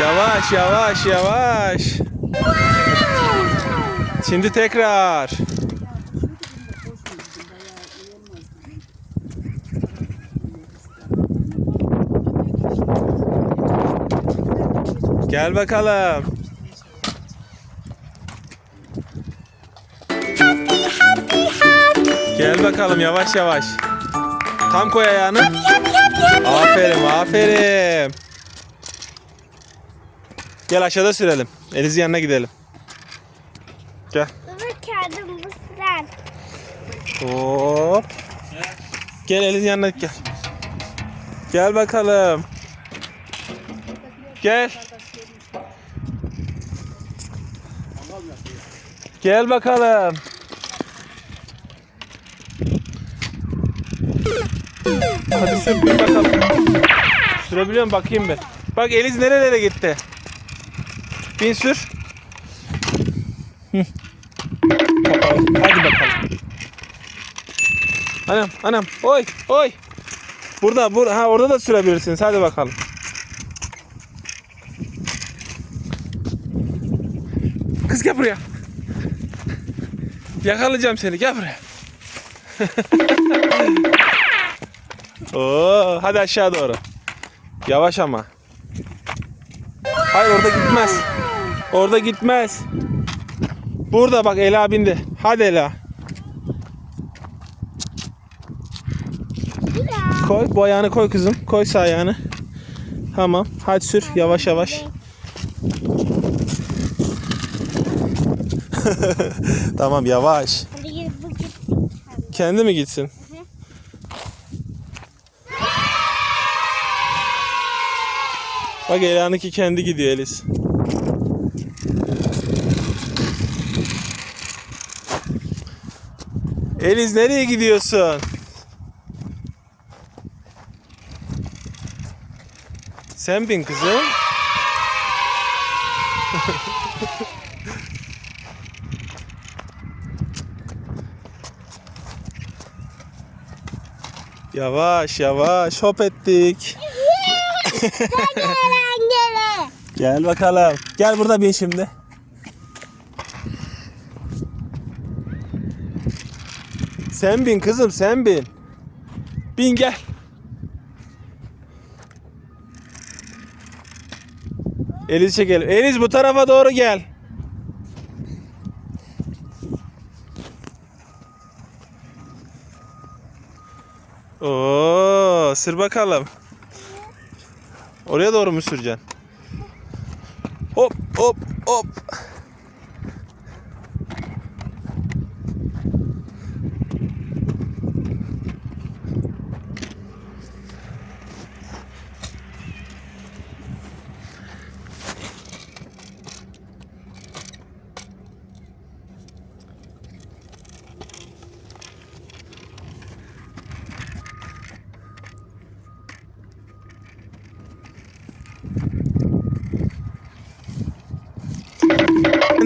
Yavaş yavaş yavaş. Şimdi tekrar. Gel bakalım. Gel bakalım yavaş yavaş. Tam koy ayağını. Aferin aferin. Gel aşağıda sürelim. Eliz'in yanına gidelim. Gel. Baba kağıdım bu sıran. Hop. Gel Eliz'in yanına gel. Gel bakalım. Gel. Gel bakalım. Hadi sür bir bakalım. Sürebiliyor musun? Bakayım ben. Bak Eliz nerelere gitti? Bin sür. Hı. Bakalım. Hadi bakalım. Anam anam oy oy. Burada bur ha orada da sürebilirsiniz. Hadi bakalım. Kız gel buraya. Yakalayacağım seni. Gel buraya. Oo, hadi aşağı doğru. Yavaş ama. Hayır orada gitmez. Orada gitmez. Burada bak Ela bindi. Hadi Ela. Koy bu ayağını koy kızım. Koy sağ ayağını. Tamam. Hadi sür yavaş yavaş. tamam yavaş. Kendi mi gitsin? Bak Ela'nınki kendi gidiyor Elis. Eliz nereye gidiyorsun? Sen bin kızım. Yavaş yavaş hop ettik. Gel bakalım. Gel burada bin şimdi. Sen bin kızım sen bin. Bin gel. Eliz çekelim. Eliz bu tarafa doğru gel. Oo, sür bakalım. Oraya doğru mu süreceksin? Hop hop hop.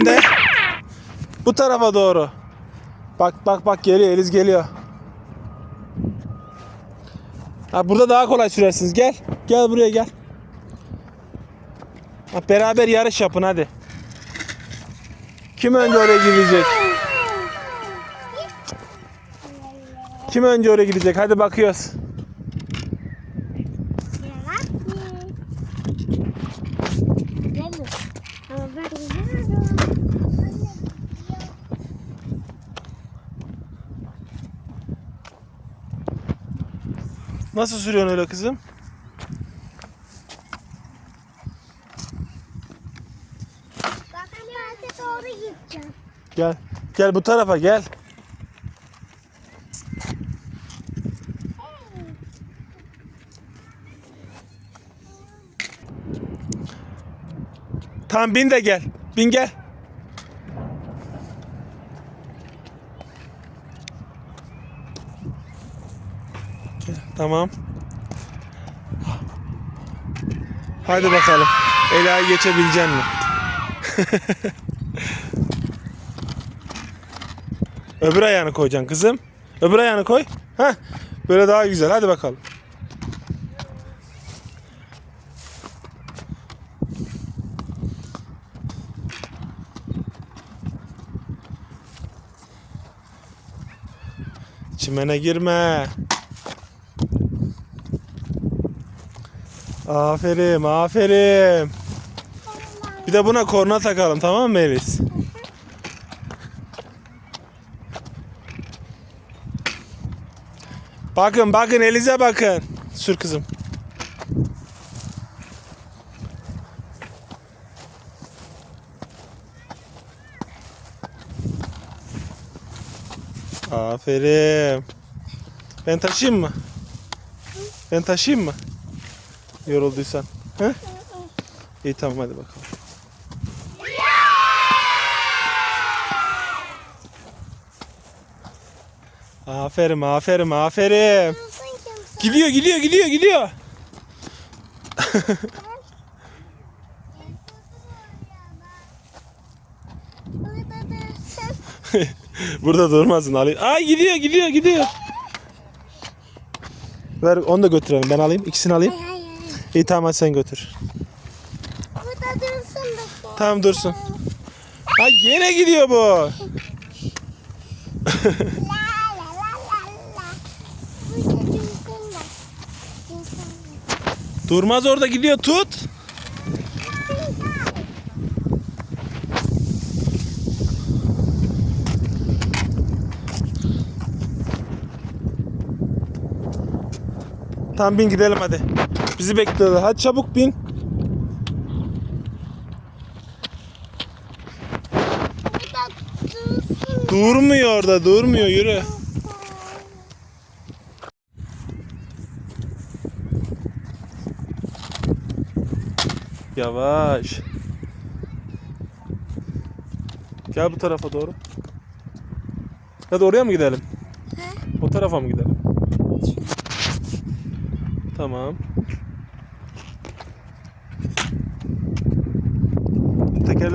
de bu tarafa doğru. Bak bak bak geliyor Eliz geliyor. Ha burada daha kolay sürersiniz. Gel. Gel buraya gel. Ha, beraber yarış yapın hadi. Kim önce oraya gidecek? Kim önce oraya gidecek? Hadi bakıyoruz. Yavaş Gelin. Ama ben gidiyorum. Nasıl sürüyorsun öyle kızım? Bakın ben doğru gideceğim. Gel. Gel bu tarafa gel. Tamam bin de gel. Bin gel. Tamam. Haydi bakalım. Ela'yı geçebilecek mi? Öbür ayağını koyacaksın kızım. Öbür ayağını koy. Ha? Böyle daha güzel. Hadi bakalım. Çimene girme. Aferin, aferin. Bir de buna korna takalım tamam mı Melis? Bakın bakın Elize bakın. Sür kızım. Aferin. Ben taşıyayım mı? Ben taşıyayım mı? Yorulduysan. He? İyi tamam hadi bakalım. Aferin aferin aferin. Gidiyor gidiyor gidiyor gidiyor. Burada durmasın Ali. Ay gidiyor gidiyor gidiyor. Ver onu da götürelim ben alayım ikisini alayım. İyi tamam hadi sen götür. Burada dursun bakayım. Tamam dursun. Ay yine gidiyor bu. Durmaz orada gidiyor tut. Tamam bin gidelim hadi. Bizi bekliyorlar. Hadi çabuk bin. Durmuyor orada durmuyor yürü. Yavaş. Gel bu tarafa doğru. Ya da oraya mı gidelim? O tarafa mı gidelim? Tamam.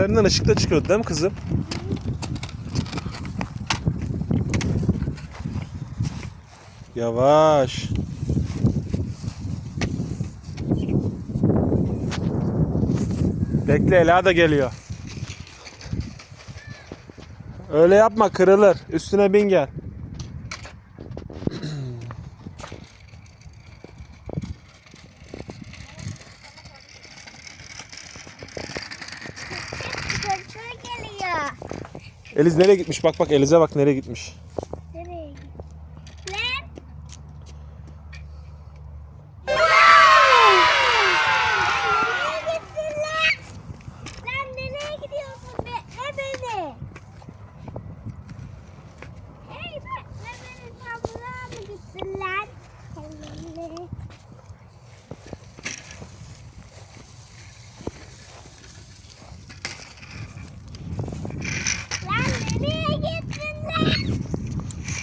Tekerlerinden ışık da çıkıyordu değil mi kızım? Yavaş. Bekle Ela da geliyor. Öyle yapma kırılır. Üstüne bin gel. Çocuğu geliyor. Eliz nereye gitmiş? Bak bak Eliz'e bak nereye gitmiş. Nereye gidiyor? Lan. Nereye gittin lan? Lan nereye gidiyorsun? Bekle beni. Hey bekle beni. Sabıra mı gittin lan? Allah'ım. Lan nereye gittin lan?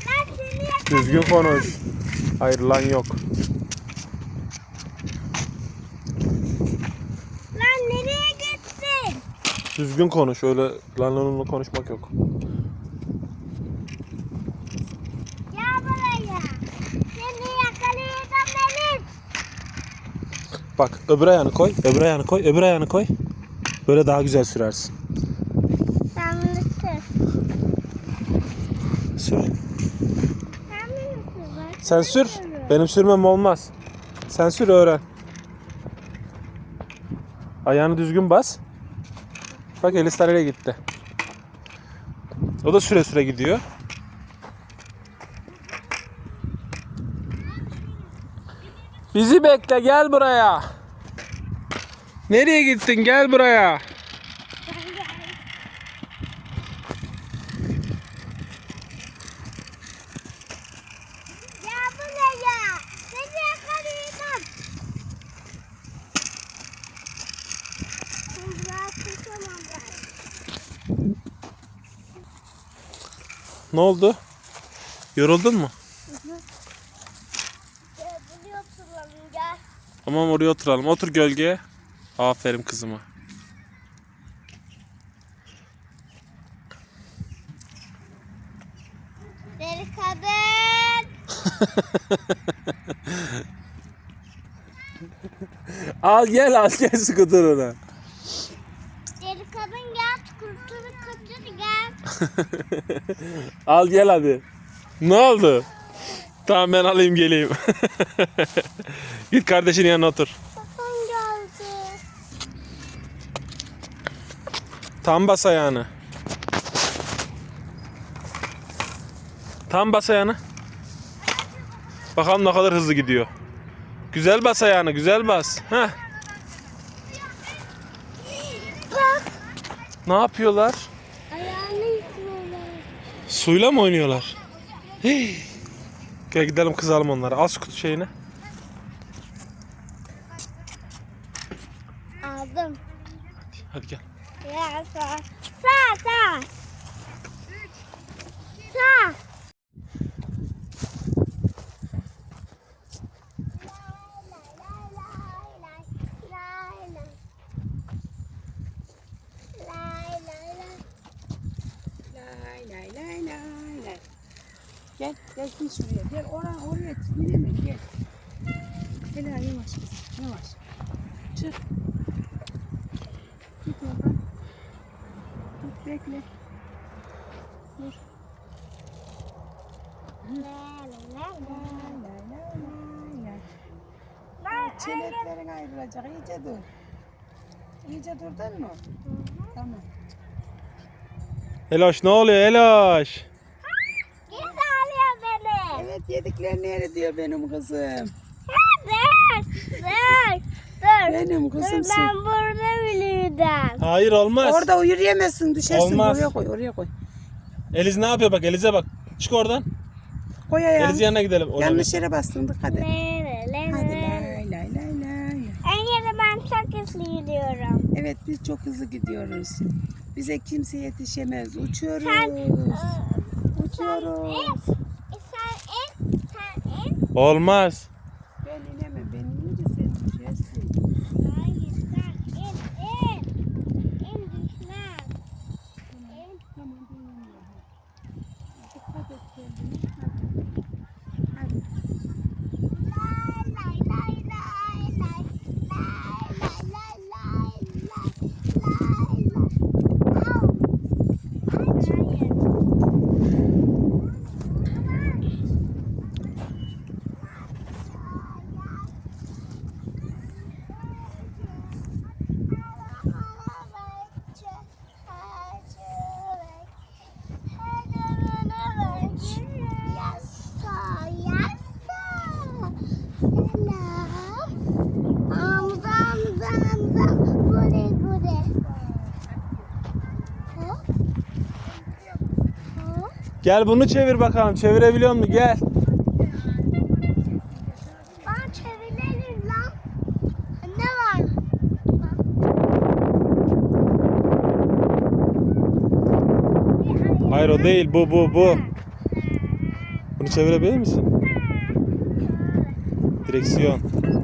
Lan seni yakalayacağım. Düzgün konuş. Hayır lan yok. Lan nereye gittin? Düzgün konuş. Öyle lan lanla konuşmak yok. Ya buraya. Seni yakalayacağım Melis. Bak öbür ayağını koy. Öbür ayağını koy. Öbür ayağını koy. Böyle daha güzel sürersin. Sen bunu sür. Sür. Sen bunu sür. bak. Sen sür. Benim sürmem olmaz. Sen sür öğren. Ayağını düzgün bas. Bak Elis nereye gitti. O da süre süre gidiyor. Bizi bekle gel buraya. Nereye gittin gel buraya. Ya buraya. Seni yakalayacağım. Biraz tutamam ben. Ne oldu? Yoruldun mu? Gel buraya oturalım gel. Tamam oraya oturalım. Otur gölgeye. Aferin kızıma. Deli kadın. Al gel al gel skuterına. Deli kadın gel. Kurtunu kaçır gel. Al gel hadi. Ne oldu? Tamam ben alayım geleyim. Git kardeşinin yanına otur. Babam geldi. Tam bas ayağını. Tam bas ayağını. Bakalım ne kadar hızlı gidiyor. Güzel bas ayağını, güzel bas. Heh. Bak. Ne yapıyorlar? Suyla mı oynuyorlar? Hii. Gel gidelim kızalım onları. Al şu kutu şeyini. Aldım. Hadi gel. Ya sağ. Sağ sağ. Sağ. Lay lay lay lay lay. Gel gel git şuraya. Gel oraya oraya gideme gel. Gel ha, yavaş kızım yavaş. Çık. Git oradan. Dur bekle. Dur. Çeneklerin ayrılacak. İyice dur. İyice durdun mu? Tamam. Eloş ne oluyor Eloş? Evet yediklerini eri diyor benim kızım. Dur. Dur. Dur. Benim Dur kızım. ben burada biliyordum. Hayır olmaz. Orada yürüyemezsin düşersin Olmaz. oraya koy oraya koy. Eliz ne yapıyor bak Eliz'e bak. Çık oradan. Koy ayağını. Eliz yanına gidelim. Oraya Yanlış yere bastın dikkat et. Lele, lele. Hadi lay lay lay lay. En yere ben çok hızlı yürüyorum. Evet biz çok hızlı gidiyoruz. Bize kimse yetişemez. Uçuyoruz. Sen- Uçuyoruz. Sen in, sen in. bak. Olmaz. Ben inemem. Ben inince sen düşersin. Hayır, sen in, in. İn düşmez. İn. Tamam ben iniyorum. Dikkat et kendine. Hadi. Hadi. Lay, lay, lay, lay, lay. Lay, lay, lay, lay, lay, lay, lay. Au. Hayır. Gel bunu çevir bakalım. Çevirebiliyor musun? Gel. Ben çevirelim lan. Ne var? Hayır o değil. Bu bu bu. Bunu çevirebilir misin? Direksiyon.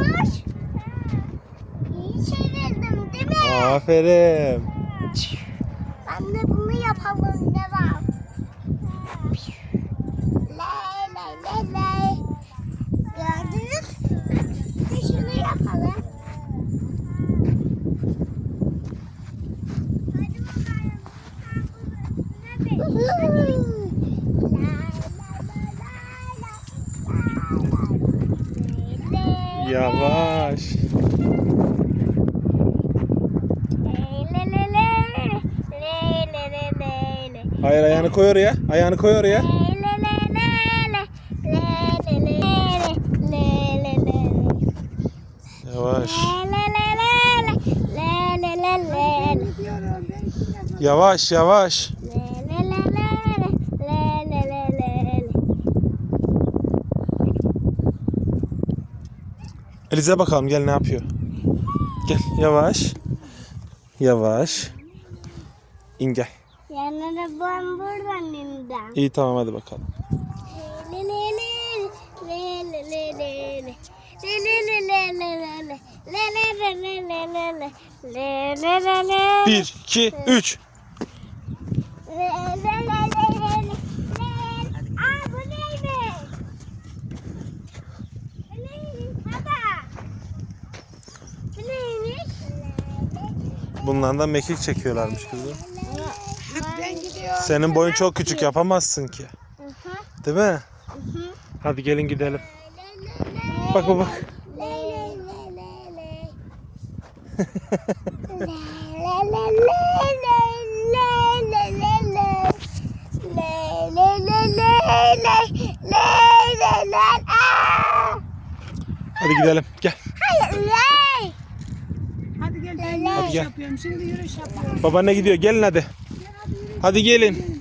Yanlış. İyi çevirdim değil mi? Aferin. Ben de bunu yapalım ne var? Lay lay lay lay. Gördünüz mü? Şunu yapalım. Hadi bakalım. Ne be? Lay lay lay lay lay. Lay lay. Yavaş. Le le le le le le le le. Hayır ayağını koy oraya. Ayağını koy oraya. Yavaş. Yavaş yavaş. Elize bakalım gel ne yapıyor. Gel yavaş. Yavaş. İn gel. Yanına ben buradan indim. İyi tamam hadi bakalım. Bir, iki, üç. Aa bu neymiş? Bu neymiş baba? Bu neymiş? Bundan da mekik çekiyorlarmış kızım. Senin boyun çok küçük yapamazsın ki. Değil mi? Hadi gelin gidelim. Bak bak bak. Hadi gidelim. Gel. Hadi gel ben yürüyüş gel. yapıyorum. Şimdi yürüyüş yapıyorum. Babaanne gidiyor. Gelin hadi. Hadi gelin.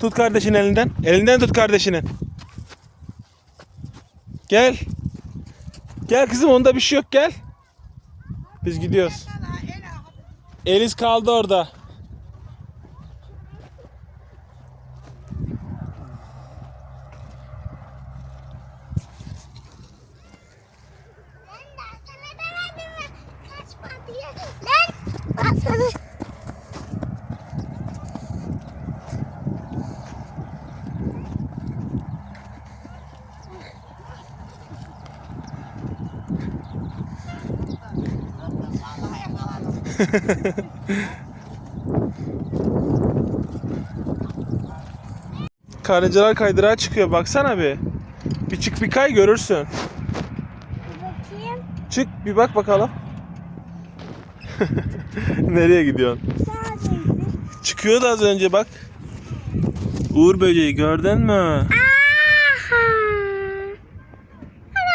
Tut kardeşin elinden. Elinden tut kardeşinin. Gel. Gel kızım onda bir şey yok gel. Biz gidiyoruz. Eliz kaldı orada. Lan sana Karıncalar kaydırağa çıkıyor baksana bir. Bir çık bir kay görürsün. bakayım. Çık bir bak bakalım. Nereye gidiyorsun? Çıkıyordu az önce bak. Uğur böceği gördün mü? Aha. Ana.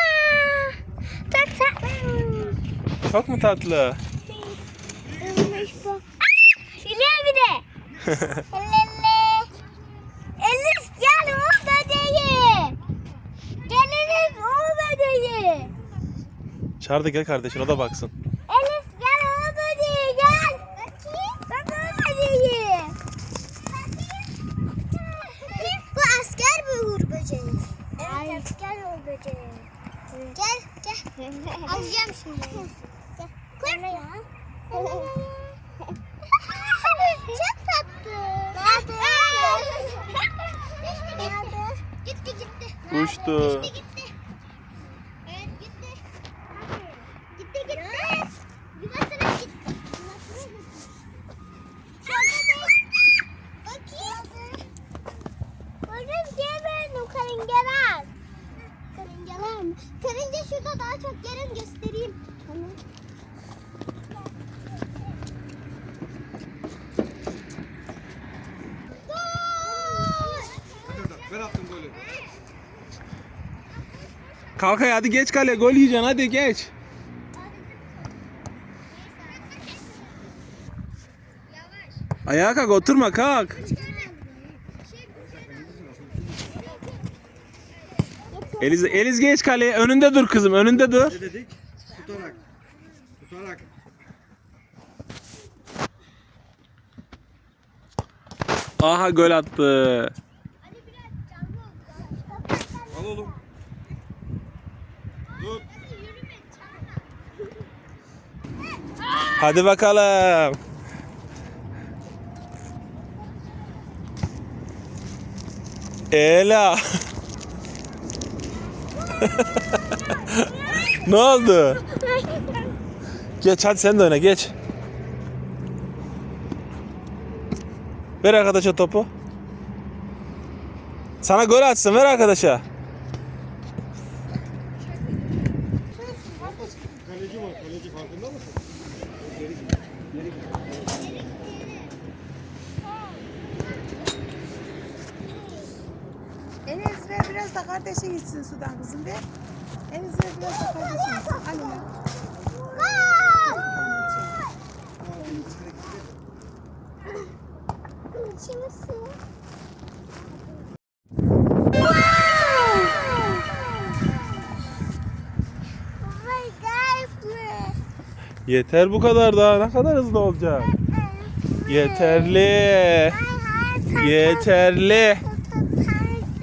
Çok mu tatlı? Ölmüş bu. Ah! Geliyor bir de. Elele. Elis gel o bebeği. Gel Elis o bebeği. Çağır da gel kardeşin o da baksın. Elis gel o bebeği gel. Bak o bebeği. Bu asker bir uğur böceği. Evet asker uğur böceği. Gel gel. Alacağım şimdi. Gel. Koy. Çok Gitti gitti. Uçtu. Gitti gitti. Evet gitti. Gitti gitti. Yuvasına gitti. Yuvasına gitti. Şurada da. Bakayım. Hocam gel benim karıncalar. Karıncalar mı? Karınca şurada daha çok gelin göstereyim. Tamam. Ben attım golü. Kalk hadi, hadi geç kale gol yiyeceksin hadi geç. Ayağa kalk oturma kalk. Eliz, Eliz geç kaleye önünde dur kızım önünde dur. Ne dedik? Tutarak. Tutarak. Aha gol attı. Al oğlum. Tut. Hadi bakalım. Ela. ne oldu? Geç hadi sen de öne geç. Ver arkadaşa topu. Sana gol atsın ver arkadaşa. Ver biraz da kardeşin içsin sudan kızım. Enes ver biraz da kardeşin içsin. Al onu. Şimdi su. Vay garip Yeter bu kadar daha ne kadar hızlı olacak. Yeterli. Yeterli.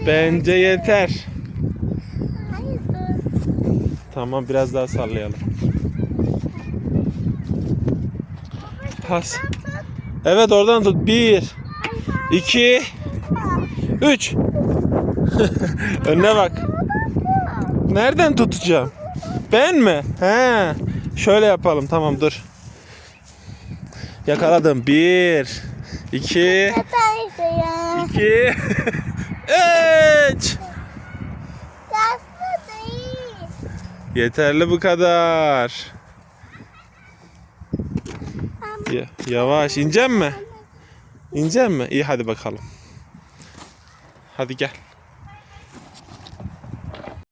Bence yeter. Hayır dur. Tamam biraz daha sallayalım. Has. Evet oradan tut. Bir, iki, üç. Önüne bak. Nereden tutacağım? Ben mi? He. Şöyle yapalım. Tamam dur. Yakaladım. Bir, iki, iki, üç. Yaslı değil. Yeterli bu kadar. Ya, yavaş inecek mi? İnecek mi? İyi hadi bakalım. Hadi gel.